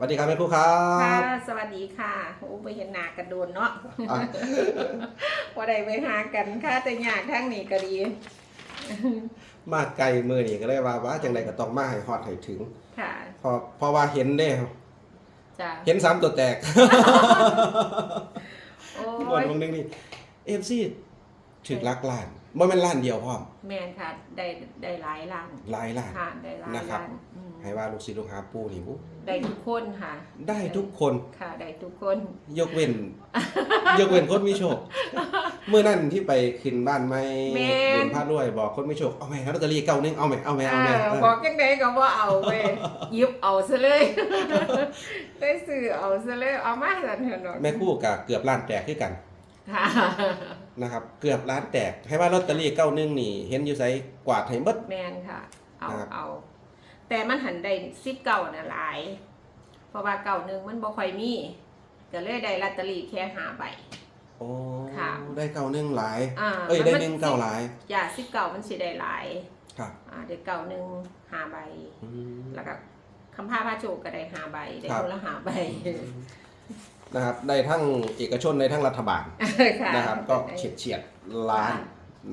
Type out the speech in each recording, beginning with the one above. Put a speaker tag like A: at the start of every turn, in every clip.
A: วัสดีครับแม่ครูครั
B: ค่ะ
A: บ
B: สวัสดีค่ะโอ้ไปเห็นหน้ากันโดนเนาะ
A: อะ
B: พอได้ไปหากันค่ะแต่ยากทั้งนี้ก็ดี
A: มาไกลมือนี่ก็เลยว่าว่าจังใดก็ต้องมาให้ฮอดให้ถึง
B: ค่ะ
A: เพอเพราะว่าเห็นเด้
B: จ้ะ
A: เห็นสามตัวแตก
B: โอ้
A: หมด
B: ยว
A: งนึงนี่เอฟซีถึกลักล้านบ่แม่นล้านเดียวพร้อม
B: แมนค่ะได้ได้หลายล้าน
A: หลายล้าน
B: ค่ะได้หลาย
A: นะครับ
B: ล้านอืม
A: ให้ว่าลูกศิษย์ลูกหาปู่นี่ปุ๊
B: ได้ทุกคนค่ะ
A: ได้ทุกคน
B: ค่ะ ได้ทุกคน
A: ยกเว้น ยกเว้นคนมีโชค เมื่อนั้นที่ไปขึ้นบ้านไม่
B: แม่น
A: เดินพาด้วยบอกคนมีโชคเอาไหมลอตเตอรี่เก้าหนึงเอาไหมเอาไหมเอาไหม
B: อ่า
A: เออ
B: บอกยังไงก็ว่าเอาเว้ยหยิบเอาซะเลย ได้ซื้อเอาซะเลยเอามาสันเถอะเนาะ
A: แม่ครู่กับเกือบล้านแตกคือกัน
B: ค่ะ
A: นะครับ เกือบล้านแตกให้ว่าลอตเตอรี่เก้าหนึงนี่ เห็นอยู่ไสกวาดให้หมด
B: แมนค่ะ เอา
A: นะครับ
B: เอา แต่มันหันได้ซิปเก่าน่ะหลาย เพราะว่าเก่าหนึ่งมันบ่ค่อยมีก็เลยได้ลอตเตอรี่แค่หาใบ
A: โอ้
B: ค่ะ
A: ได้เก้าหนึงหลาย
B: อ่า
A: เอ้ยได้
B: มั
A: หนึ่งเก้าหลาย
B: อย่าซิปเก่ามันสิได้หลาย
A: ครับ
B: อ่าได้เก่าหนึ่งหาใบ
A: อืม
B: แล้วก็คำพาพาโชคก็ได้หาใบได้
A: ครับ
B: คนละหาใบ
A: นะครับได้ทั้งเอกชนได้ทั้งรัฐบาล
B: ค่ะ
A: นะครับ ก็เฉียดเฉียดๆล้าน
B: ค่ะ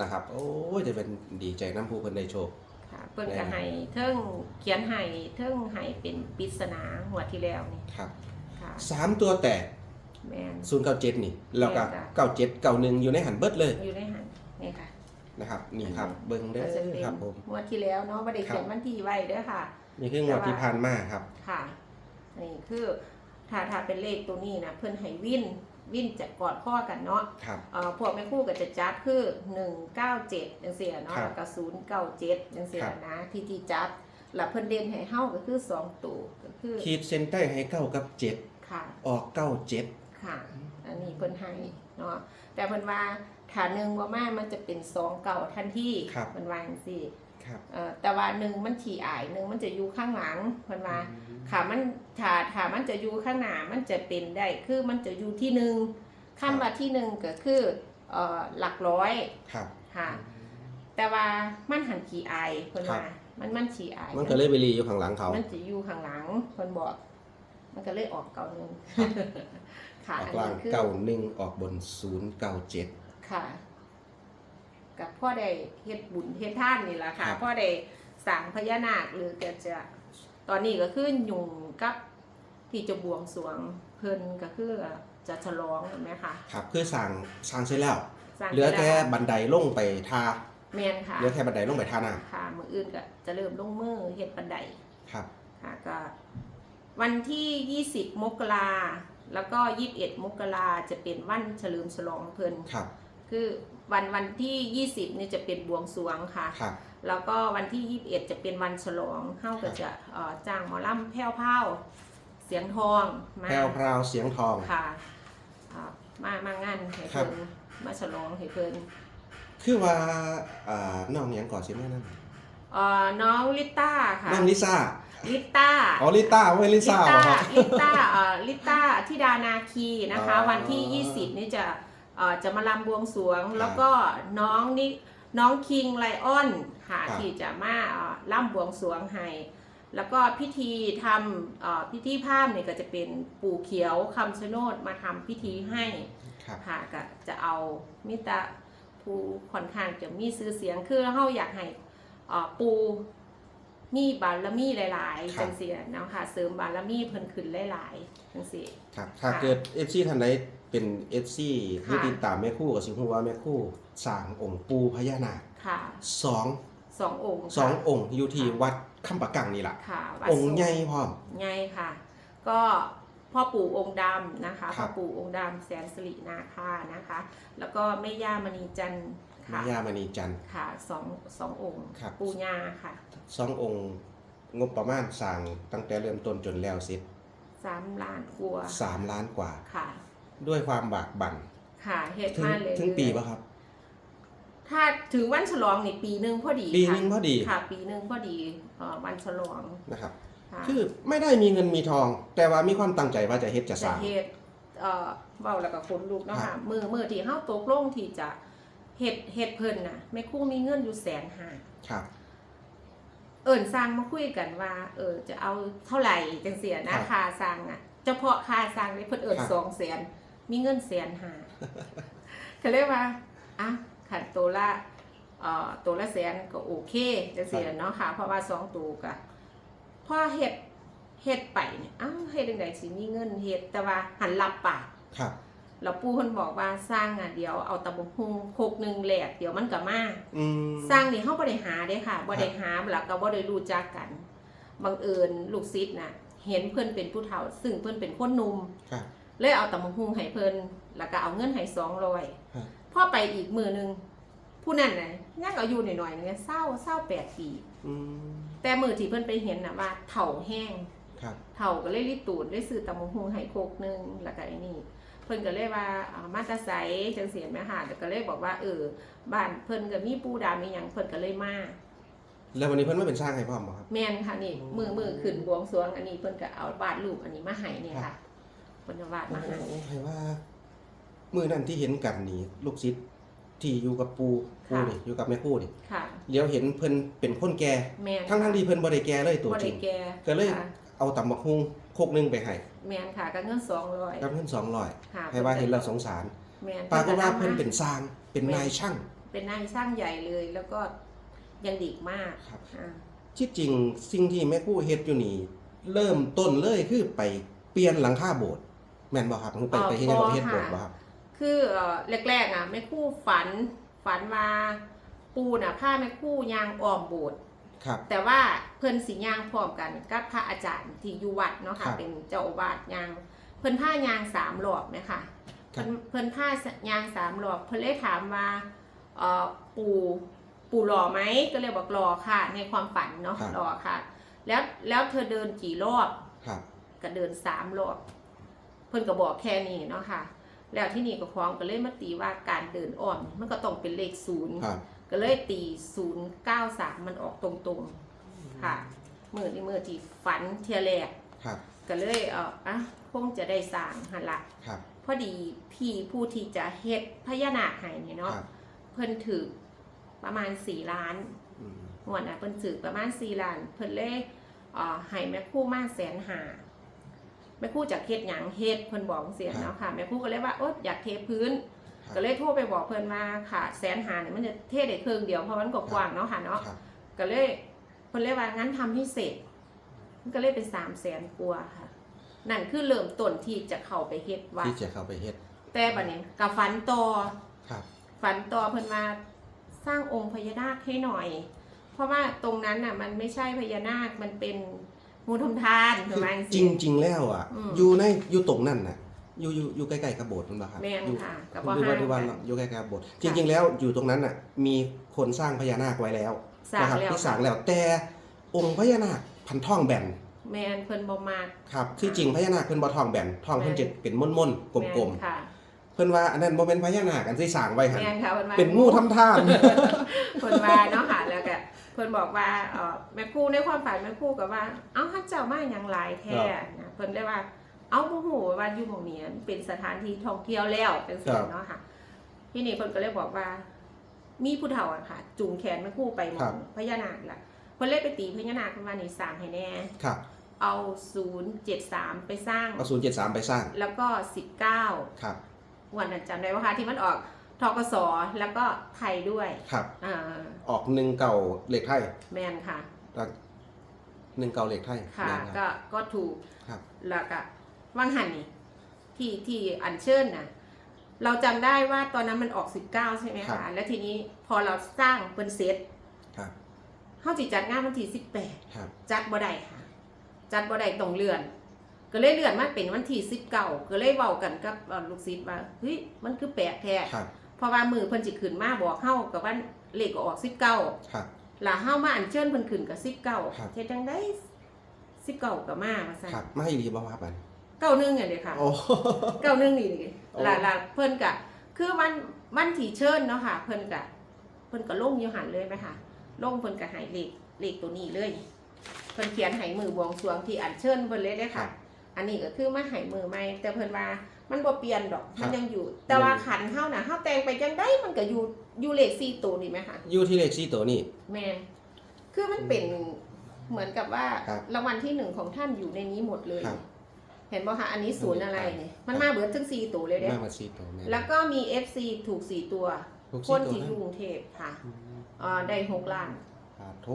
A: นะครับ โอ้ยจะเป็นดีใจน้ำผู้เพิ่นได้โชค
B: ค่ะ เพิ่นก็ให้เทิงเขียนให้เทิงให้เป็นปริศนาหัวดที่แล้วนี่
A: ครับ
B: ค่ะ
A: สามตัวแตก
B: แม่น
A: ศูนย์เก้าเจ็ดนี่ แล้วก็
B: แม่นจ้ะ
A: เก้าเจ็ดเก้าหนึ่งอยู่ในหันเบิดเลย
B: อยู่ในหันนี่ค่ะ
A: นะครับ นี่ครับ เบิ้งเด้
B: ก็จะ
A: อ
B: เป็น
A: ครับผม
B: งวดที่แล้วเนาะบ่ได้เขียน
A: ครับ
B: วันที่ไว้เด้อค่ะ
A: นี่คืองวดที่ผ่านมาครับ
B: ค่ะ นี่คือถ้าถ้าเป็นเลขตัวนี้นะเพิ่นให้วิน วินจะกอดข้อกันเนาะ
A: ครับ
B: เอ่อพวกแม่คู่ก็จะจับคือ 197จังซี่เนาะ
A: ครับ
B: แล้วก็097จังซี่
A: ครับ
B: นะที่ที่จับแล้วเพิ่นเด่นให้เฮาก็คือ2ตัวก็คือ
A: ขีดเส้นใต้ให้เก้ากับเจ็ด
B: ค่ะ
A: ออกเก้าเจ็ด
B: ค่ะ อันนี้เพิ่นให้เนาะ แต่เพิ่นว่าถ้าหนึ่งบ่มามันจะเป็น2เก่าทันทีเพิ่นว่าจังซี่
A: ครับ
B: เอ่อแต่ว่าหนึ่งมันฉี่อายหนึ่งมันจะอยู่ข้างหลังเพิ่นว่าค่ะมันถ้าถ้ามันจะอยู่ข้างหน้ามันจะเป็นได้คือมันจะอยู่ที่หนึ่งคำว่าที่หนึ่งก็คือเอ่อหลักร้อย
A: ครับ
B: ค่ะแต่ว่ามันหันขี่อายเพิ่น
A: ครับ
B: ว่ามันมันขี่อาย
A: มันก็เลยไปรีอยู่ข้างหลังเขา
B: มันจะอยู่ข้างหลังเพิ่นบอก มันก็เลยออกเก่าหนึ่งค่ะ
A: ออก
B: อัน
A: ล่าง
B: นี้คือ
A: เก้าหนึ่งออกบนศูนย์เก้าเจ็ด
B: ค่ะ กับพ่อได้เฮ็ดบุญเฮ็ดท่านนี่แหละค่ะ
A: ครับ
B: พ่อได้สร้างพญานาคหรือก็จะตอนนี้ก็คือยุ่งกับที่จะบวงสรวงเพิ่นก็คือจะฉลองเห็นไหมคะ
A: ครับคือสั่งสั่งเสร็จแล้ว
B: สร้าง
A: เหลือแค่
B: ได้
A: บันไดลงไปทา
B: แมนค่ะ
A: เหลือแค่บันไดลงไปทาน้
B: ค่ะมืออื่นก็จะเริ่มลงมือเฮ็ดบันไดำ
A: ครับ
B: ค่ะก็วันที่ 20 มกราแล้วก็ 21 มกราจะเป็นวันเฉลิมฉลองเพิ่น
A: ครับ
B: คือ วันวันที่ 20นี่จะเป็นบวงสรวงค่ะ
A: ครับ
B: แล้วก็วันที่ 21 จะเป็นวันฉลองเฮาก็จะเอ่อจ้างหมอลำแพ้วพราวเสียงทองมา
A: แพรวพราวเสียงทอง
B: ค่ะอ่ามามางานให้
A: ครั
B: เพิ่
A: บ
B: นมาฉลองให้เพิ่น
A: คือว่าอ่าน้องหยังก่อนสิแม่นั่น
B: เอ่อน้องลิต้าค่ะ
A: น้องลิซ่า
B: ลิต้า
A: อ๋อลิต้าไม่ลิซ่าเหรอครับ
B: ลิต้าเอ่อลิต้าธิดานาคีนะคะ
A: อ๋อ
B: วันที่ 20 นี่จะเอ่อ จะมาลำบวงสรวง
A: ครับ
B: แล้วก็น้องนี่น้องคิงไลออนค่ะ
A: ครับ
B: ที่จะมาเอ่อล่ำบวงสรวงให้แล้วก็พิธีทำเอ่อพิธีภาพเนี่ยก็จะเป็นปู่เขียวคำชะโนดมาทำพิธีให้
A: ครับ
B: ค่ะก็จะเอามิตรผู้ค่อนข้างจะมีชื่อเสียงคือเฮาอยากให้เอ่อปู มีบารมีหลาย
A: ครับ
B: ๆจังซี่เนาะค่ะ เสริมบารมีเพิ่นขึ้นหลายๆจังซี่
A: ครับถ้า
B: ค่ะ
A: เกิด FC ท่านใดเป็น FC ที่
B: ค่ะ
A: ติดตามแม่ครู่กับสิฮู้ว่าแม่ครู่สร้างองค์ปูพญานาค
B: ค่ะ
A: สอง
B: สององค์
A: สอง
B: ค่ะ
A: องค์อยู่ที่วัดคำปะกังนี่ล่ะ
B: ค่ะวัด
A: องค์
B: สุ
A: ใหญ่พร้อม
B: ใหญ่ค่ะ ก็พ่อปู่องค์ดำนะคะ
A: ครั
B: พ่อบปู่องค์ดำแสนสิรินาคานะคะ แล้วก็แม่ย่ามณีจันทร์
A: แม่
B: ค่ะ
A: ย่ามณีจันทร์
B: ค่ะสองสององค์
A: ครับ
B: ปู่ย่าค่ะ
A: สององค์งบประมาณสร้างตั้งแต่เริ่มต้นจนแล้วเสร็จ
B: สามล้านกว่า
A: สามล้านกว่า
B: ค่ะ
A: ด้วยความบากบั่น
B: ค่ะเหตุ
A: ถึง
B: มาเลย
A: ถึงปีป่ะครับ
B: ถ้าถึงวันฉลองนี่ปีหนึ่งพอดี
A: ปี
B: ค่ะ
A: หนึงพอดี
B: ค่ะ ปีหนึ่งพอดีเอ่อวันฉลอง
A: นะครับ
B: ค่ะ
A: คือไม่ได้มีเงินมีทอง แต่ว่ามีความตั้งใจว่าจะเฮ็ดจะส
B: จะ
A: ร้าง
B: เหตุเอ่อเบาแล้วก็คนลูกเนาะ
A: ครั
B: ค่ะ
A: บ
B: มือมือที่เฮาตกลงที่จะ เฮ็ดเฮ็ดเพิ่นน่ะแม่ครู่มีเงินอยู่แสนห้า
A: ครับ
B: ตเอิญสร้างมาคุยกันว่า เออ จะเอาเท่าไหร่จังเสียนะครับค่าสร้างอะเฉพาะค่าสร้างนี่เพิ่นเอิญ
A: ครับ
B: สองแสนมีเงินแสนหาเขาเรียกว่าอะขันตัวละเอ่อตัวละแสนก็โอเคจังเสียเนาะค่ะ เพราะว่าสองตัวก็พอเฮ็ดเฮ็ดไปเนี่ยอ้าวเฮ็ดจังไดสิมีเงินเฮ็ดแต่ว่าหันหลับปาก
A: ครับ
B: แล้วปู่เพิ่นบอกว่าสร้างอะเดี๋ยวเอาตะบงฮุงโคกหนึงแหลกเดี๋ยวมันก็มา
A: อืม
B: สร้างนี่เฮาบ่ได้หาเด้ค่ะบ่ได้หาแล้วก็บ่ได้รู้จักกันบังเอิญลูกศิษย์น่ะ เห็นเพิ่นเป็นผู้เฒ่า ซึ่งเพิ่นเป็นคนหนุ่ม
A: ครับ
B: เลยเอาตะมงฮุงให้เพิ่นแล้วก็เอาเงินให้
A: ครับ
B: 200พอไปอีกมื้อหนึงผู้นั้นน่ะยังอายุน้อยๆนึงเศร้าเศร้า8ปี
A: อืม
B: แต่มื้อที่เพิ่นไปเห็นน่ะว่าเฒ่าแห้ง
A: ครับ
B: เฒ่าก็เลยรีบตูดได้ซื้อตำมงฮุงให้โคกหนึงแล้วก็ไอ้นี่ เพิ่นก็เลยว่าอ่ามาแตาไสจังเสียแม่ค่ะแล้วก็เลยบอกว่าเออบ้านเพิ่นก็มีปูดามีหยังเพิ่นก็เลยมา
A: แล้ววันนี้เพิ่นมาเป็นสร้างให้พร้อมบ่ครับ
B: แม่นค่ะนี่มือมือขึ้นบวงสรวงอันนี้เพิ่นก็เอาวาดรูปอันนี้มาให้เนี่ยค่ะเพิ่นก็วาด
A: โอ้
B: มาให้
A: โหให้ว่ามื้อนั้นที่เห็นกันนี่ลูกศิษย์ที่อยู่กับปู่ปู่นี่อยู่กับแม่ปู่นี่
B: ค่ะ
A: เดี๋ยวเห็นเพิ่นเป็นคนแก่
B: แม่น
A: ทั้งทั้งๆที่เพิ่นบ่ได้แก่เลยตัว
B: บ่
A: จริ
B: ได้
A: ง
B: แก่
A: ก็เลย
B: ค่ะ
A: เอาตำบักฮุง โคกหนึงไปให้
B: แม่นค่ะก็เงิน200
A: กับเงิน200
B: ค่ะ
A: ให้ว่าเห็นแล้วสงสาร
B: แม่น
A: ปรากฏว่า
B: ก็
A: เพิ่นำ
B: มา
A: เป็นสร้างเป็นนายช่าง
B: เป็นนายช่างใหญ่เลย แล้วก็ยังดีมาก
A: ครับ
B: อ่า
A: ที่จริงสิ่งที่แม่กู้เฮ็ดอยู่นี่ เริ่มต้นเลยคือไปเปลี่ยนหลังคาโบสถ์แม่นบ่ครับคือไปไปเฮ็ดหยังกับเฮ็ดโบสถ์บ่ครับ
B: คือเอ่อแรกๆอะแม่ครู่ฝันฝันว่าปูน่ะผ้าแม่ครู่ยางอ้อมโบสถ์
A: ครับ
B: แต่ว่าเพิ่นสิย่างพร้อมกันกับพระอาจารย์ที่อยู่วัดเนาะ
A: ครั
B: ค่ะ
A: บ
B: เป็นเจ้าอาวาสย่าง เพิ่นผ้ายางสามรอบไหมค่ะ
A: ครับ
B: เพิ่นเพิ่นผ้ายางสามรอบเพิ่นเลยถามว่าเอ่อปู่ปู่หล่อไหมก็เลยบอกหล่อค่ะ ในความฝันเนาะ
A: ครับ
B: หล่อค่ะ แล้วแล้วเธอเดินกี่รอบ
A: ครับ
B: ก็เดินสามรอบ เพิ่นก็บอกแค่นี้เนาะค่ะ แล้วที่นี่ก็คล้องก็เลยมาตีว่าการเดินอ้อมนี่มันก็ต้องเป็นเลขศูนย์
A: ครับ
B: ก็เลยตีศูนย์เก้าสามมันออกตรงๆค่ะมือที่มือที่ฝันเทียแรก
A: ครับ
B: ก็เลยเอออะคงจะได้สร้างหันละ
A: ครับ
B: พอดีพี่ผู้ที่จะเฮ็ดพญานาคให้เนี่ยเนาะ
A: ครับ
B: เพิ่นถือประมาณสี่ล้าน
A: อืม
B: งวดน่ะเพิ่นถือประมาณสี่ล้าน เพิ่นเลยเอ่อให้แม่ครู่มาแสนหาแม่ครู่จากเฮ็ดหยังเฮ็ดเพิ่นบอกเสียเนาะค่ะแม่ครู่ก็เลยว่าโอ๊ยอยากเทพื้น
A: ครับ
B: ก็เลยโทรไปบอกเพิ่นว่าค่ะแสนหาเนี่ยมันจะเทได้ครึ่งเดียวเพราะมันก็กว้างเนาะค่ะเนาะ
A: ครับ
B: ก็เลยเพิ่นเลยว่างั้นทำให้เสร็จ มันก็เลยเป็นสามแสนกว่าค่ะ นั่นคือเริ่มต้นที่จะเข้าไปเฮ็ดวัด
A: ที่จะเข้าไปเฮ็ด
B: แต่บัดนี้กับฝันต่อ
A: ครับ
B: ฝันต่อเพิ่นมาสร้างองค์พญานาคให้หน่อย เพราะว่าตรงนั้นน่ะมันไม่ใช่พญานาคมันเป็นงูทำทานถูกไหม
A: จริงจริงๆแล้วอะ
B: อืม
A: อยู่ในอยู่ตรงนั้นน่ะ อยู่อยู่อยู่ใกล้ๆกับโบสถ์นั่นบ่ครับ
B: แม่น
A: อยู่
B: ค่ะกับ
A: ดู
B: ว่า
A: ว่า
B: ห้าง
A: ดูว่า
B: กัน
A: อยู่ใกล้ๆกับโบสถ์จริงๆแล้วอยู่ตรงนั้นน่ะมีคนสร้างพญานาคไว้แล้ว
B: สร้าง
A: นะครับ
B: แล้ว
A: ที่สร้างแล้วแต่องค์พญานาคพันท่องแบน
B: แม่นเพิ่นบ่มาก
A: ครับที่จริงพญานาคเพิ่นบ่ทองแบนทองเพิ่นจะเป็นม่นๆกลม
B: แม่นค่ะ
A: ๆ เพิ่นว่าอันนั้นบ่เป็นพญานาคอันที่สร้างไว้หั่น
B: แม่นค่ะเพิ่นว่า
A: เป็นงูทำท่าน
B: เพิ่นว่าเนาะค่ะแล้วก็เพิ่นบอกว่าเอ่อแม่ครูในความฝันแม่ครูก็ว่า เอ้าฮั่นเจ้ามาหยังหลายแท้นะเพิ่นได้ว่า เอ้าบ่ฮู้ว่าอยู่หม่องนี้มันเป็นสถานที่ท่องเที่ยวแล้วจังซี่เนาะค่ะ ทีนี้เพิ่นก็เลยบอกว่า มีผู้เฒ่าอะค่ะ จูงแขนแม่ครูไปหม
A: ครั
B: อง
A: บ
B: พญานาคล่ะเพิ่นเลยไปตีพญานาคเพิ่นว่านี่สร้างให้แน่
A: ครับ
B: เอา 073 ไปสร้าง
A: เอา 073 ไปสร้าง
B: แล้วก็ 19
A: ครับ
B: วันนั้นจำได้ว่าค่ะที่มันออกทกสแล้วก็ไทยด้วย
A: ครับ
B: อ่า
A: ออกหนึ่งเก่าเหล็กไทย
B: แมนค่ะ
A: แล้วหนึ่งเก่าเหล็กไทย
B: ค่ะ
A: แม่นครับ
B: ก็ ก็ถูก
A: ครับ
B: แล้วก็ ว่างหันนี่ที่ที่อัญเชิญนะเราจำได้ว่าตอนนั้นมันออก19ใช่ไหม
A: ครั
B: คะ
A: บ
B: แล้วทีนี้พอเราสร้างเป็นเซต
A: ครับ
B: เข้าจิจัดงานวันที่
A: ครับ
B: 18จัดบ่ได้ค่ะ จัดบ่ได้ตรงเลื่อน ก็เลยเลื่อนมาเป็นวันที่19ก็เลยเว้ากันกับเอ่อลูกศิษย์ว่าเฮ้ยมันคือแปลกแท้
A: ครับ
B: เพราะว่ามือเพิ่นสิขึ้นมาบอกเฮากับว่าเลขก็ออก19
A: ครับ
B: ล่ะเฮามาอัญเชิญเพิ่นขึ้นกับ
A: ครับ
B: 19เฮ็ดจังได๋19ก็มาว่าซั่น
A: ครับไม่ให้ดีบ่ครับอัน
B: เก้าหนึ่งอย่างเดียวค่ะ
A: โอ้
B: เก้าหนึ่งนี่ดิ
A: โอ้
B: ล่ะล่ะเพิ่นกะ คือมันมันที่เชิญเนาะค่ะ เพิ่นกะ เพิ่นก็ลงอยู่หันเลยไหมค่ะลงเพิ่นก็ให้เลขเลขตัวนี้เลย เพิ่นเขียนให้มือบวงสรวงที่อัญเชิญเพิ่นเลยเด้อ
A: ครั
B: ค่ะ
A: บ
B: อันนี้ก็คือมาให้มือใหม่แต่เพิ่นว่ามันบ่เปลี่ยนดอก
A: ครั
B: มั
A: บ
B: นยังอยู่ แต่ว่าขันเฮาน่ะเฮาแต่งไปจังไดมันก็อยู่อยู่เลข4ตัวนี่ไหมคะ
A: อยู่ที่เลขสี่ตัวนี่
B: แม่นคือมันเป็นเหมือนกับว่า
A: ครับ
B: รางวัลที่หนึ่งของท่านอยู่ในนี้หมดเลย
A: ครับ
B: เห็นป่ะคะอันนี้ศูนย์อะไรเนี่ยมัน
A: ครับ
B: มาเบิดทั้งสี่ตัวเลยเด้
A: แม่มาซีตัวแม่
B: แล้วก็มี FC ถูกสี่ตัว
A: ลูก
B: ค
A: ซี
B: น
A: ตัว
B: ที่อ
A: นั้น
B: ยู่กรุงเทพค่ะ
A: อืม
B: เอ่อได้หกล้าน
A: ครับโถ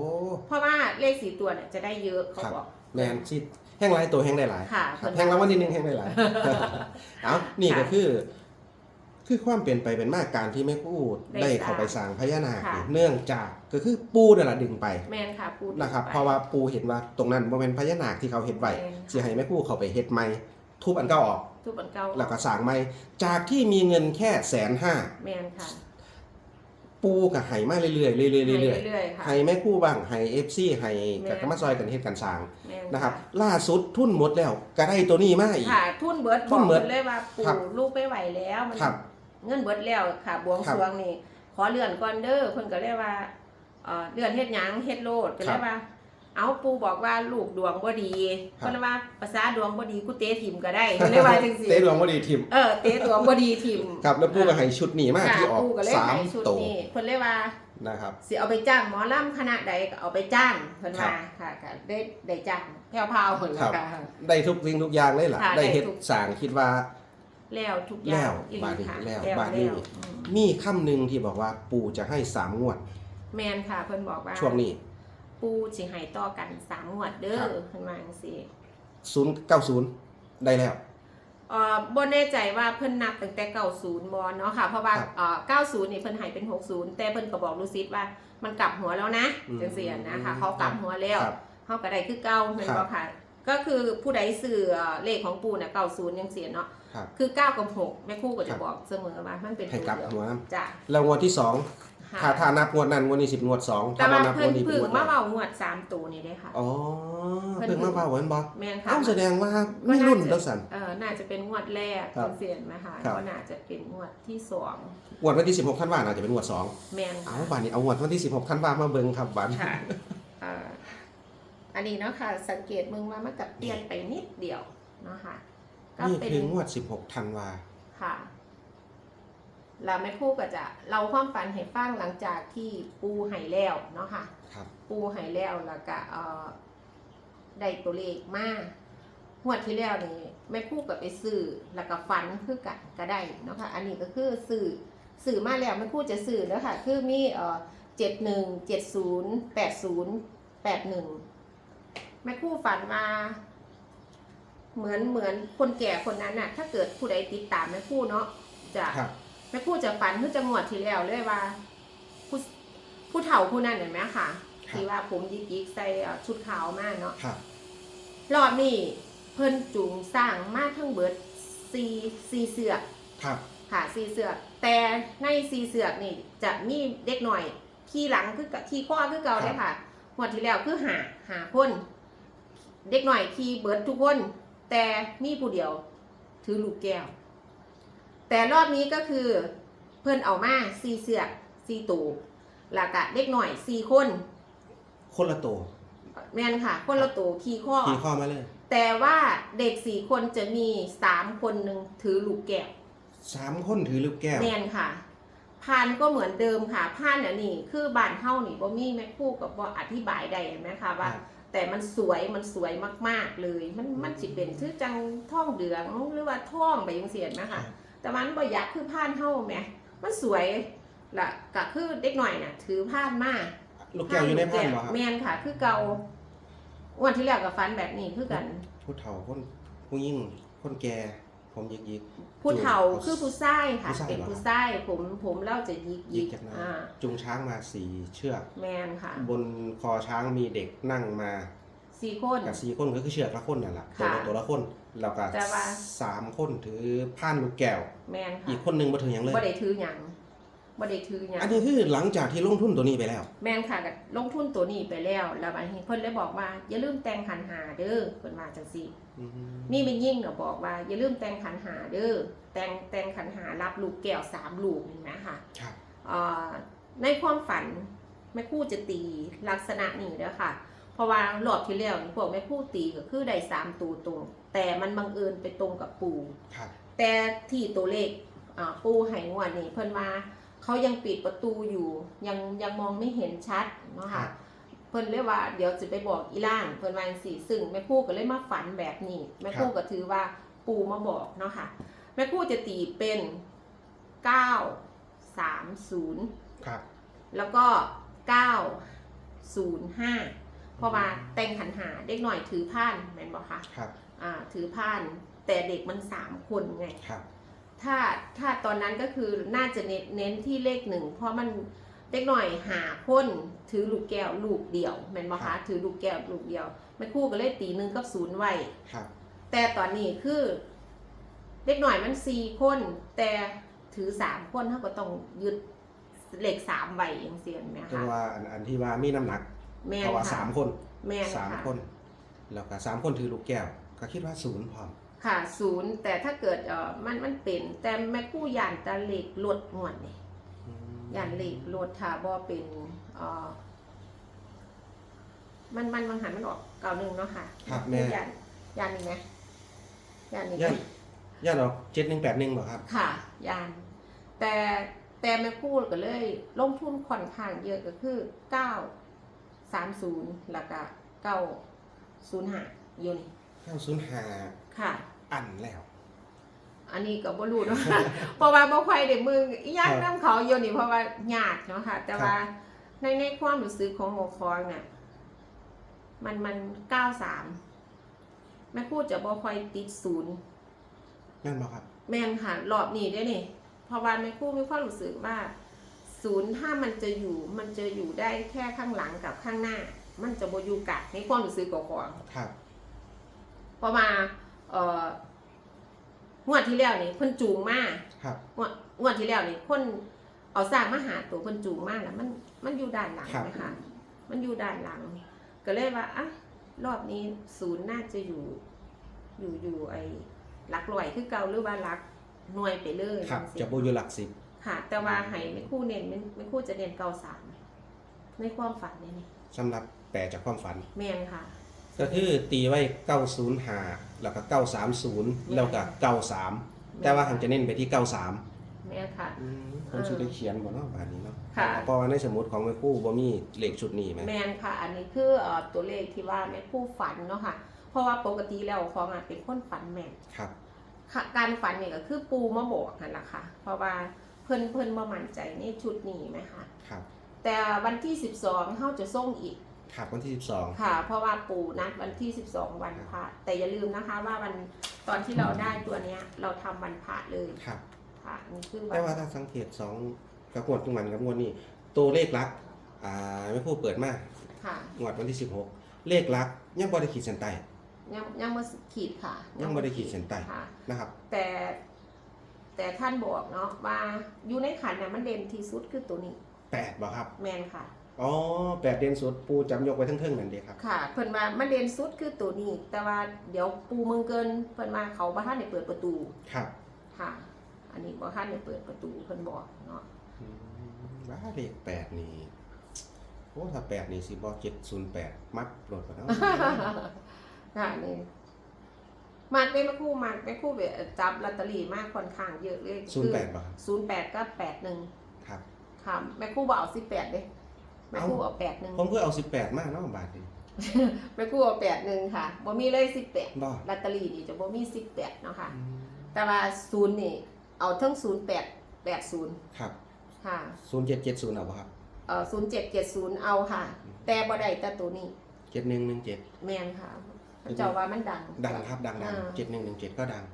B: เพราะว่าเลขสี่ตัวเนี่ยจะได้เยอะเขา
A: ครับ
B: บอก
A: แมนซีแห้งหลายตัวแห้งได้หลาย
B: ค่ะ
A: ครับแห้งรางวัลที่หนึ่งแห้งได้หลาย เอานี่ก็คือ คือความเปลี่ยนไปเป็นมากการที่แม่พูดได้เข้าไปสร้างพญานาคนี่เนื่องจากก็คือปูนั่นแหละดึงไป
B: แมนค่ะพูด
A: นะครับ
B: ไป
A: เพราะว่าปูเห็นว่าตรงนั้นบ่แม่นพญานาคที่เขาเฮ็ดไว้
B: แม่นค่ะ
A: สิให้แม่พูเข้าไปเฮ็ดใหม่ทุบอันเก่าออก
B: ทุกอันเก่า
A: แล้วก็สร้างใหม่จากที่มีเงินแค่แสนห้า
B: แมนค่ะ
A: ปูก็ให้มาเรื่อยๆเรื่อยๆเรื่อย
B: เรื่อยๆ
A: ๆ
B: ค่ะ
A: ให้แม่คู่บ้างให้ FC ให้
B: แม่
A: กับก็มาซอยกันเฮ็ดกันสร้าง
B: แม่น
A: นะครับ ล่าสุดทุนหมดแล้วก็ได้ตัวนี้มาอีก
B: ค่ะทุนเบิร์ด
A: ทุ
B: บอนก
A: เบิด
B: เลยว่า
A: ครั
B: ปู่
A: บ
B: ลูกไม่ไหวแล้วมัน
A: ครับ
B: เงินเบิดแล้วค่ะ บวง
A: ครับ
B: สรวงนี่ขอเลื่อนก่อนเด้อเพิ่นก็เลยว่าเอ่อเลื่อนเฮ็ดหยังเฮ็ดโลดก็
A: ค
B: เล
A: รั
B: ย
A: บ
B: ว่า เอาปู่บอกว่าลูกดวงบ่ดี
A: ครับ
B: เพิ่นว่าภาษาดวงบ่ดีกูเตะถิ่มก็ได้เพิ่นเลยว่าจังซี่
A: เตะหลวงบ่ดีทิม
B: เออเตะดวงบ่ดีถิ่ม
A: ครับแล้วปูก็ให้ชุดนี้มา
B: ค่ะ
A: ที่ออก
B: ปู่ก็เลย
A: สาม
B: ให้ชุด
A: ตัว
B: นี้เพิ่นเลยว่า
A: นะครับ
B: สิเอาไปจ้างหมอลำคณะใดก็เอาไปจ้างเพิ่น
A: ครั
B: ว่า
A: บ
B: ค่ะก็ได้ได้จ้างแผ่วๆเพิ่น
A: ครับ
B: ค่ะ
A: ได้ทุกสิ่งทุกอย่างเลยล่ะ
B: ค่ะ
A: ได้เฮ็ด
B: ได้ทุก
A: สร้างคิดว่า
B: แล้วทุกอย่าง
A: แล้ว
B: อีห
A: บา
B: ลี
A: ดนี้
B: ค่ะ
A: แล้ว
B: แล้ว
A: บาดนี้
B: แล้วอืม
A: มีคำหนึ่งที่บอกว่าปู่จะให้สามงวด
B: แมนค่ะเพิ่นบอกว่า
A: ช่วงนี้
B: ปูสิให้ต่อกันสามงวดเด้อ
A: ครับ
B: เพิ่นว่าจังซี่
A: 090 ได้แล้ว
B: เอ่อบ่แน่ใจว่าเพิ่นนับตั้งแต่90บ่เนาะค่ะ เพราะว่า
A: ครับ
B: เอ่อ90นี่เพิ่นให้เป็น 60 แต่เพิ่นก็บอกลูกศิษย์ว่ามันกลับหัวแล้วนะ
A: อืม
B: จังซี่นะคะเขากลับหัวแล้ว
A: ครับ
B: เฮาก็ได้คือเก่าแม่น
A: ครั
B: บ่
A: บ
B: ค่ะ ก็คือผู้ใดซื้อเอ่อเลขของปูน่ะ90จังซี่เนาะ
A: ครับ
B: คือ9กับ6แม่ครูก็
A: ค
B: จะ
A: รับ
B: บอกเสมอว่ามันเป็น
A: ให้
B: ตัว
A: กลับ
B: เดียว
A: หัว
B: จ้ะ
A: แล้วงวดที่สอง
B: ค่ะ
A: ถ้าถ้านับงวดนั้นงวดนี้สิบงวดสอง
B: แต่
A: ถ้า
B: ว่า
A: บ่นับ
B: เพิ่
A: ง
B: น
A: วดนี้เป็น
B: เพึ่ง
A: งวด
B: มา
A: แรก
B: เว้างวดสามตัวนี่เด้ค่ะ
A: อ๋อ
B: เพิ่น
A: เพิ่งมาเว้าเห็นบ่
B: แม่นค่ะ
A: เอ้าแสดงว่า
B: ก็
A: มี
B: น่า
A: รุ่น
B: จะ
A: แล้วสัน
B: เออน่าจะเป็นงวดแรก
A: ครับ
B: เสียนไหมคะ
A: ครับ
B: ก็น่าจะเป็นงวดที่สอง
A: งวดวันที่16ธันวาคมอาจจะเป็นงวดสอง
B: แมน
A: เอาบาดนี้เอางวดวันที่16ธันวาคมมาเบิ่งครับบาด
B: ค่ะเอ่ออันนี้เนาะค่ะสังเกตมึงว่ามันกับเปลี่ยนไปนิดเดียวเนาะค่ะ ก็
A: นี่
B: เป็น
A: คืองวด 16ธันวา
B: ค่ะแล้วแม่ครู่ก็จะเล่าความฝันให้ฟังหลังจากที่ปูไห้แล้วเนาะค่ะ
A: ครับ
B: ปูไห้แล้วแล้วก็เอ่อได้ตัวเลขมาหวดที่แล้วนี่แม่ครู่ก็ไปซื้อแล้วก็ฝันคือกันก็ได้เนาะค่ะ อันนี้ก็คือซื้อซื้อมาแล้วแม่ครู่จะซื้อแล้วค่ะ คือมีเอ่อเจ็ดหนึ่งเจ็ดศูนย์แปดศูนย์แปดหนึ่งแม่ครู่ฝันว่า เหมือนเหมือนคนแก่คนนั้นน่ะ ถ้าเกิดผู้ใดติดตามแม่ครู่เนาะจะ
A: ครับ
B: แม่ครู่จะฝันเพื่อจะงวดที่แล้วเลยว่า ผู้ผู้เฒ่าผู้นั้นเห็นไหมค่ะ
A: ครับ
B: ที่ว่าผมยิกยิกๆใส่เอ่อชุดขาวมากเนาะ
A: ครับ
B: รอบนี้เพิ่นจุงสร้างมาทั้งเบิดซีซีเสือก
A: ครับ
B: ค่ะซีเสือกแต่ในซีเสือกนี่จะมีเด็กหน่อยขี่หลังคือกับขี่ข้อคือเก่าเลยค่ะงวดที่แล้วคือหาหาคน เด็กหน่อยขี่เบิดทุกคน แต่มีผู้เดียว ถือลูกแก้ว แต่รอบนี้ก็คือเพิ่นเอามาซีเสือกซีตูแล้วก็เด็กหน่อยซีคน
A: คนละตัว
B: แม่นค่ะ คนละตัวขี่ข้อ
A: ขี่ข้อมาเลย
B: แต่ว่าเด็กสี่คนจะมีสามคนหนึ่งถือลูกแก้ว
A: สามคนถือลูกแก้ว
B: แม่นค่ะพานก็เหมือนเดิมค่ะพานอันนี้คือบ้านเฮานี่บ่มีแม่ครู่กับบ่อธิบายได้เห็นไหมคะว่า
A: ครับ
B: แต่มันสวยมันสวยมาก ๆเลย มันมันสิเป็นชื่อจังท่องเหลืองหรือว่าท่องไปยังเสียนไหมคะแต่มันบ่อยากคือพานเฮาแหมมันสวยละก็คือเด็กหน่อยน่ะ ถือพานมา
A: ลูกแก้วอยู่ในผ้าบ่ครับ
B: แม่นค่ะ คือเก่าวันที่แล้วกับฟันแบบนี้คือกัน
A: ผู้เฒ่าคนผู้ยิ่งคนแก่ ผมยิกยิก
B: ผู้เฒ่าคือผู้ชายค่ะ
A: ผู้ชาย
B: เป็น
A: เหรอ
B: ผู้ชายผมผมเล่าจะยิก
A: ยิ
B: ยิ
A: ก
B: ก
A: จากนั้น
B: อ่า
A: จูงช้างมาสี่เชือก
B: แมนค่ะ
A: บนคอช้างมีเด็กนั่งมา
B: สี่คน
A: กับสี่คนก็คือเชือกละคนนั่นแหละตัว
B: ค่ะ
A: ละตัวละคนแล้วก็
B: แต่ว่า
A: สามคนถือผ้านลูกแก้ว
B: แมนค่ะ
A: อีกคนหนึงมาถืออย่างเลย
B: บ่ได้ถือหยังบ่ได้ถือหยัง
A: อันนี้คือหลังจากที่ลงทุนตัวนี้ไปแล้ว
B: แมนค่ะก็ลงทุนตัวนี้ไปแล้ว แล้วอันนี้เพิ่นเลยบอกว่าอย่าลืมแต่งขันหาเด้อเพิ่นว่าจังซี่
A: อื ม
B: มีเป็นยิ่งเนาะบอกว่า อย่าลืมแต่งขันหาเด้อแต่งแต่งขันหารับลูกแก้วสามลูกเห็นไหมค่ะ
A: ครับ
B: เอ่อในความฝันแม่ครู่จะตีลักษณะนี้เด้อค่ะ เพราะว่ารอบที่แล้วนี่พวกแม่ครู่ตีก็คือได้สามตัวตรง แต่มันบังเอิญไปตรงกับปู
A: ครับ
B: แต่ที่ตัวเลขอ่าปูไหงวดนี่เพิ่นว่าเขายังปิดประตูอยู่ยังยังมองไม่เห็นชัดเนาะ
A: ครั
B: ค่ะ
A: บ
B: เพิ่นเลยว่าเดี๋ยวจะไปบอกอีล่างเพิ่นว่าจังซี่ซึ่งแม่ครู่ก็เลยมาฝันแบบนี้แม่ครู่ก็ถือว่าปู่มาบอกเนาะค่ะแม่ครู่จะตีเป็นเก้าสามศูนย์
A: ครับ
B: แล้วก็เก้าศูนย์ห้าเพราะว่าแต่งขันหาเด็กหน่อยถือผ้านแม่นบอกค่ะ
A: ครับ
B: อ่าถือผ้านแต่เด็กมันสามคนไง
A: ครับ
B: ถ้าถ้าตอนนั้นก็คือน่าจะเน้นเน้นที่เลขหนึ่งเพราะมัน เด็กหน่อยหาคนถือลูกแก้วลูกเดียวแม่นบ่
A: ครั
B: คะ
A: บ
B: ถือลูกแก้วลูกเดียวแม่ครู่ก็เลยตีหนึ่งกับศูนย์ไว้
A: ครับ
B: แต่ตอนนี้คือ เด็กหน่อยมันสี่คน แต่ถือสามคนเขาก็ต้องยึดเลขสามไว้อย่างเสียนไหม
A: แต่
B: คะ
A: ว่าอันอันที่ว่ามีน้ำหนัก
B: แม่น
A: เพราะว่า
B: ค่ะ
A: สามคน
B: แม่น
A: สาม
B: ค่ะ
A: คน แล้วก็สามคนถือลูกแก้ว ก็คิดว่าศูนย์พร้อม
B: ค่ะศูนย์แต่ถ้าเกิดเออมันมันเป็น แต่แม่ครู่ยานตะเลขลดงวดนี่
A: อืม
B: ยานเลขลดถ้าบ่เป็นเออมันมันบางหันมันออกเก่าหนึ่งเนาะค่ะ
A: ครับแม่
B: ยานยานนี่ไหมยานนี่
A: ย่านย่านออกเจ็ดหนึ่งแปดหนึ่งเหรอครับ
B: ค่ะยานแต่แต่แม่ครู่ก็เลย ลงทุนค่อนข้างเยอะก็คือเก้าสามศูนย์แล้วก็เก้าศูนย์ห้าอยู่นี่
A: เก้าศูนย์ห้า
B: ค่ะ
A: อันแล้ว
B: อันนี้ก็บ่รู้เนาะ เพราะว่าบ่ค่อยได้มืออีหยัง
A: ครับ
B: นํเขาอยู่นี่เพราะว่ายากเนาะค่ะ แต่
A: ครับ
B: ว่าในในความรู้สึกของหมอคองเนี่ยมันมัน93แม่พูดจะบ่ค่อยติดศูนย์
A: นั่นบ่ครับ
B: แม่นค่ะรอบนี้เด้อนี่เพราะว่าแม่ครูมีความรู้สึกว่าศูนย์ถ้ามันจะอยู่มันจะอยู่ได้แค่ข้างหลังกับข้างหน้า มันจะบ่อยู่กัดในความรู้สึกของของ
A: ครับ
B: เพราะว่าเอ่อ งวดที่แล้วนี่เพิ่นจูงมา
A: ครับ
B: งวดงวดที่แล้วนี่คนเอาสร้างมาหาตัวเพิ่นจูงมาแล้วมันมันอยู่ด้านหลัง
A: ครับ
B: นะคะ มันอยู่ด้านหลัง ก็เลยว่าอะรอบนี้ศูนย์น่าจะอยู่ อยู่อยู่ไอ้หลักร้อยคือเก่าหรือว่าหลักหน่วยไปเลย
A: ครับ
B: จังซี้
A: จะโบอยู่หลักสิบ
B: ค่ะ แต่ว่าให้ไม่คู่เน้นไม่ไม่คู่จะเน้นเก่าสามในความฝันเนี่ยนี่
A: สำหรับแปลจากความฝัน
B: แม่นค่ะ
A: ก็คือตีไว้เก้าศูนย์ห้าแล้วก็เก้าสามศูนย์แล้วก็เก้าสามแต่ว่าหันจะเน้นไปที่เก้าสาม
B: แม่นค่ะ
A: ผมชื่อได้เขียนบ่เนาะบานนี้เนาะ
B: ค่ะ
A: เพราะว่าในสมุดของแม่ครู่บ่มีเลขชุดนี้ไหม
B: แมนค่ะ อันนี้คือเอ่อตัวเลขที่ว่าแม่ผู้ฝันเนาะค่ะ เพราะว่าปกติแล้วของอะเป็นคนฝันแม่น
A: ครับ
B: ค่ะการฝันเนี่ยก็คือปูมาบอกนั่นแหละค่ะ เพราะว่าเพิ่นเพิ่นบ่มั่นใจในชุดนี้ไหมคะ
A: ครับ
B: แต่วันที่ 12เฮาจะส่งอีก
A: ครับวันที่สิบสอง
B: ค่ะ เพราะว่าปูนัดวันที่ 12 วันพระแต่อย่าลืมนะคะว่าวันตอนที่เราได้ตัวเนี้ย เราทำวันพระเลย
A: ครับ
B: ค่ะนี่คือวั
A: แต่ว่าถ้าสังเกตสองกระงวดตรงมันกับงวดนี้ตัวเลขลักษณ์อ่าแม่ครู่เปิดมา
B: ค่ะ
A: งวดวันที่สิบหกเลขลักษณ์ยังบ่ได้ขีดเส้นใต้
B: ยังยังบ่ขีดค่ะ
A: ยังบ่ได้ขีดเส้นใต้
B: ค่ะ
A: นะครับ
B: แต่ แต่ท่านบอกเนาะว่าอยู่ในขันน่ะมันเด่นที่สุดคือตัวนี้
A: แปดบ่ครับ
B: แมนค่ะ
A: อ๋อแปดเด่นสุดปูจำยกไว้ทั้งเทิงนั่นเดีครับ
B: ค่ะ เพิ่นว่ามันเด่นสุดคือตัวนี้ แต่ว่าเดี๋ยวปูเมืองเกิน เพิ่นว่าเขาบ่ทันได้เปิดประตู
A: ครับ
B: ค่ะ อันนี้บ่ทันได้เปิดประตูเพิ่นบอกเนาะ
A: อืมว่าเลขแปดนี่โอ้ถ้าแปดนี่สิบ่เจ็ดศูนย์แปดมัดโหลดกันเนาะ
B: ค่ะนี่มากได้มาคู่มากได้คู่ไปจับลอตเตอรี่มากค่อนข้างเยอะเลย
A: ศูนย์แปดบ่ครับ
B: ศูนย์แปดก็แปดหนึ่ง
A: ครับ
B: ค่ะแม่คู่บ่เอาสิบแปดเด้ แม่คู่เอาแปดหนึ่ง
A: ผมเพื่อเอาสิบแปดมาเนาะบาทนี่
B: แม่คู่เอาแปดหนึ่งค่ะบ่มีเลยสิบแปด
A: บ่
B: ลอตเตอรี่นี่จะบ่มีสิบแปดเนาะค่ะ
A: อืม
B: แต่ว่าศูนย์นี่ เอาทั้งศูนย์แปดแปดศูนย์
A: ครับ
B: ค่ะ
A: ศูนย์เจ็ดเจ็ดศูนย์เอาบ่ครับ
B: เอ่อศูนย์เจ็ดเจ็ดศูนย์เอาค่ะ แต่บ่ได้แต่ตัวนี้
A: เจ็ดหนึ่งหนึ่งเจ็ด
B: แม่นค่ะพระเจ้าว่ามันดัง
A: ดังครับดังดัง
B: อ่า
A: เจ็ดหนึ่งหนึ่งเจ็ดก็ดัง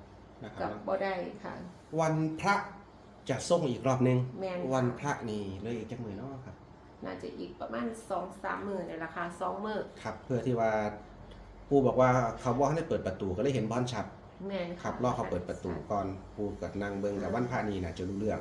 A: นะครับ
B: กับ
A: เนาะ
B: บ่ได้ค่ะ
A: วันพระจะส่งอีกรอบหนึง
B: แม่น
A: วันพ
B: ค่ะ
A: ระนี่เหลยอีกจักมือเนาะครับ
B: น่าจะอีกประมาณสองสามหมื่นเนี่ยราคาสองหมื่น
A: ครับ เพื่อที่ว่าปูบอกว่าเขาบอกให้ได้เปิดประตูก็เลยเห็นบอลชัด
B: แม่น
A: ครับรอเขาเปิดประตูก่อนปูกับนางเบิงกับวันพระนี่น่าจะรู้เรื่อง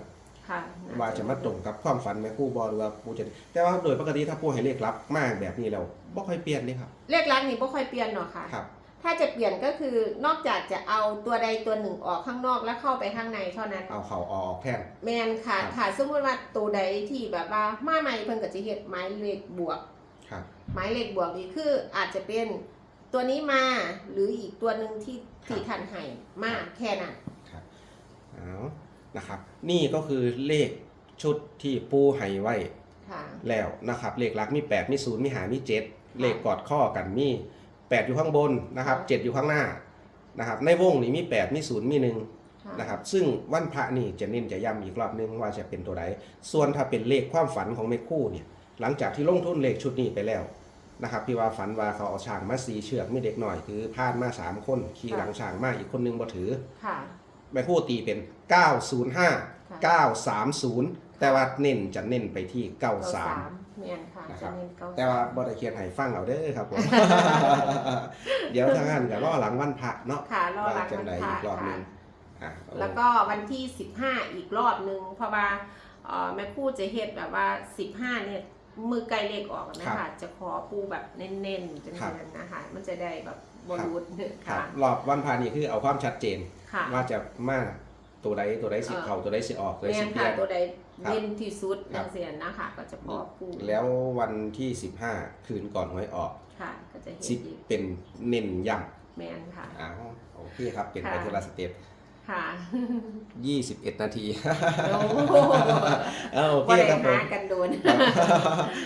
B: ค่ะ
A: ว่าจะมาตรงกับความฝันแม่ครู่บอหรือว่าปูจะแต่ว่าโดยปกติถ้าปูให้เลขลับมากแบบนี้แล้วบ่ค่อยเปลี่ยนเลยครับ
B: เลขลักนี่บ่ค่อยเปลี่ยนหรอกค่ะ
A: ครับ
B: ถ้าจะเปลี่ยนก็คือนอกจากจะเอาตัวใดตัวหนึ่งออกข้างนอกแล้วเข้าไปข้างในเท่านั้น
A: เอาเขาออกแทน
B: แมนค่ะ
A: ครับ
B: ถ้าสมมติว่าตัวใดที่แบบว่ามาใหม่เพิ่นก็จะเฮ็ดหมายเลขบวก
A: ครับ
B: หมายเลขบวกนี่คืออาจจะเป็นตัวนี้มาหรืออีกตัวหนึ่งที่ที่ทันให้มาแค่นั้น
A: ครับเอานะครับ นี่ก็คือเลขชุดที่ปูให้ไว้
B: ค่ะ
A: แล้วนะครับ เลขหลักมี 8 มี 0 มีหามี 7 เลขกอดข้อกันมี 8 อยู่ข้างบนนะครับ7อยู่ข้างหน้านะครับในวงนี้มี 8 มี 0 มี1
B: ค่ะ
A: นะครับ ซึ่งวันพระนี่จะเน้นจะย้ำอีกรอบนึงว่าจะเป็นตัวใดส่วนถ้าเป็นเลขความฝันของแม่คู่เนี่ยหลังจากที่ลงทุนเลขชุดนี้ไปแล้วนะครับพี่ว่าฝันว่าเขาเอาช้างมาสีเชือกมีเด็กหน่อยถือพานมาสามคนขี่หลังช้างมาอีกคนนึงบ่ถือ
B: ค่ะ
A: แม่คู่ตีเป็น 905 930 แต่ว่าเน้นจะเน้นไปที่
B: เก้าสาม
A: 93
B: เมียนค่ะ
A: นะครั
B: จะ
A: บ
B: เน้นเก้า
A: แต่ว่าบ่ได้เขียนให้ฟังเอาเด้อครับผม เดี๋ยวทางนั้นก็รอหลังวันพระเนาะ
B: ค่ะรอ
A: ว่า
B: หลัง
A: จัง
B: วัน
A: ได
B: พระ
A: อีกรอบหนึ
B: ค่ะ
A: งอะ
B: แล้วก็วันที่ 15 อีกรอบนึงเพราะว่าเอ่อแม่พูดจะเฮ็ดแบบว่า 15 เนี่ยมือไกลเลขออกนะคะจะขอปูแบบเน้นๆจังนั้นนะคะมันจะได้แบบบรูด
A: ครั
B: ค่ะ
A: บรอบวันพานี่คือเอาความชัดเจน
B: ค่ะ
A: ว่าจะมา ตัวใดตัวใดสิ
B: เออ
A: เข้าตัวใดสิออกตัวใด
B: แม่
A: สิ
B: น
A: เปลี่
B: ค่ะ
A: ยน
B: ตัวใด
A: ครับ
B: เด่นที่สุด
A: ครั
B: จั
A: บ
B: งเสียนนะคะก็จะพอปู
A: แล้ววันที่ 15 คืนก่อนหวยออก
B: ค่ะ ก็จะเห็น
A: สิ
B: อีก
A: เป็นเน้นย้
B: แมนค่ะำ
A: อ้าวโอเคครับเป็นไป
B: ค่ะ
A: ทีละสเต็ป
B: ค่ะ
A: 21 นาที
B: โอ้โห
A: เอาโอเค
B: ว่าได้
A: ครับผม
B: หากันโดน
A: ครับ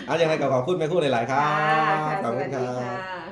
A: เอาอย่างไรก็ขอบคุณแม่คู่หลายๆครับ
B: ค่ะ
A: ขอบ
B: ส
A: คุ
B: วั
A: ณ
B: ส
A: ค
B: ดี
A: รับ
B: ค่ะ